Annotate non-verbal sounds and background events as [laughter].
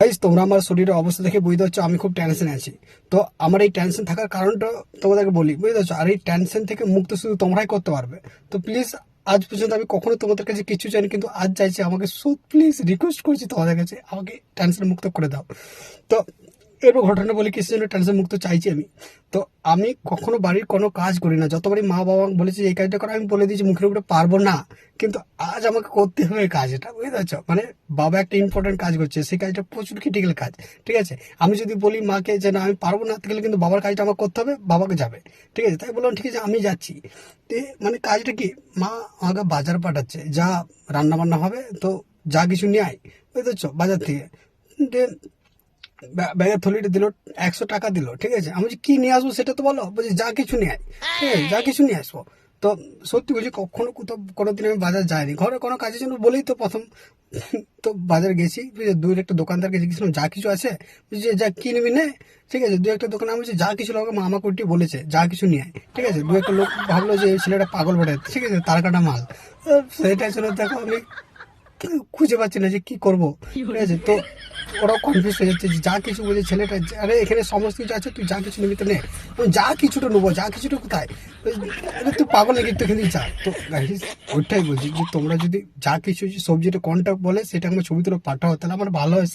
Guys তোমরা আমার শরীরের অবস্থা দেখে বুঝতে পারছ, আমি খুব টেনশন আছি। তো আমার এই টেনশন থাকার কারণটা তোমাদেরকে বলি, বুঝতে পারছ? আর এই টেনশন থেকে মুক্ত শুধু তোমরাই করতে পারবে। তো প্লিজ আজ পর্যন্ত আমি কখনো তোমাদের কাছে কিছু চাইনি কিন্তু আজ চাইছি আমাকে সো প্লিজ রিকোয়েস্ট করছি তোমাদের কাছে, আমাকে টেনশন মুক্ত করে দাও। তো এরপর ঘটনা বলি কিসের জন্য টেনশন মুক্ত চাইছি আমি। তো আমি কখনো বাড়ির কোনো কাজ করি না। যতবারই মা বাবা বলেছে এই কাজটা করো, আমি বলে দিয়েছি, মুখের উপরে পারব না। কিন্তু আজ আমাকে করতে হবে এই কাজটা বুঝতে পারছ মানে বাবা একটা ইম্পর্টেন্ট কাজ করছে, সেই কাজটা প্রচুর ক্রিটিক্যাল কাজ, ঠিক আছে? আমি যদি বলি মাকে যে, না, আমি পারব না, তাহলে কিন্তু বাবার কাজটা আমার করতে হবে, বাবাকে যাবে, ঠিক আছে? তাই বললাম, ঠিক আছে, আমি যাচ্ছি। তে মানে কাজটা কি? মা আমাকে বাজার পাঠাচ্ছে, যা রান্না বান্না হবে, তো যা কিছু নিয়ে আয় বুঝতে পারছ বাজার থেকে। ব্যাগের থলিটা দিল, একশো টাকা দিল, ঠিক আছে? আমি বলছি, কি নিয়ে আসব সেটা তো বলো? বলছি, যা কিছু নিয়ে আয়। ঠিক আছে, যা কিছু নিয়ে আসব। তো সত্যি বলছি, কখনো কোথাও, কোনোদিন আমি বাজার যাইনি। ঘরে কোনো কাজের জন্য বলেই তো প্রথম [laughs] তো বাজার গেছি দূর একটা দোকানদারকে জিজ্ঞেসলাম, যা কিছু আছে? বুঝছি যা কি নিবি নে? ঠিক আছে, দু, একটা দোকানে আমি যা কিছু লোক মামা কুটি বলেছে, যা কিছু নিয়ে ঠিক আছে, দু, একটা লোক ভাবলো যে ছেলেটা পাগল বেড়ে ঠিক আছে, তার কাটা মাল। সেটাই জন্য দেখো আমি খুঁজে পাচ্ছি না যে কি করব, ঠিক আছে? তো ওরাও কনফিউজ হয়ে যাচ্ছে যে কিছু বলছে ছেলেটা, আরে এখানে সমস্ত কিছু আছে, তুই যা কিছু নিবি তাহলে যা কিছুটা নেব, যা কিছুটা কোথায়? তুই পাগল নাকি তো এখানে যা। তো ওইটাই বলছি যে তোমরা যদি যা কিছু সবজিটা কোনটা বলে, সেটা আমার ছবি তোরা পাঠাও, তাহলে আমার ভালো হয়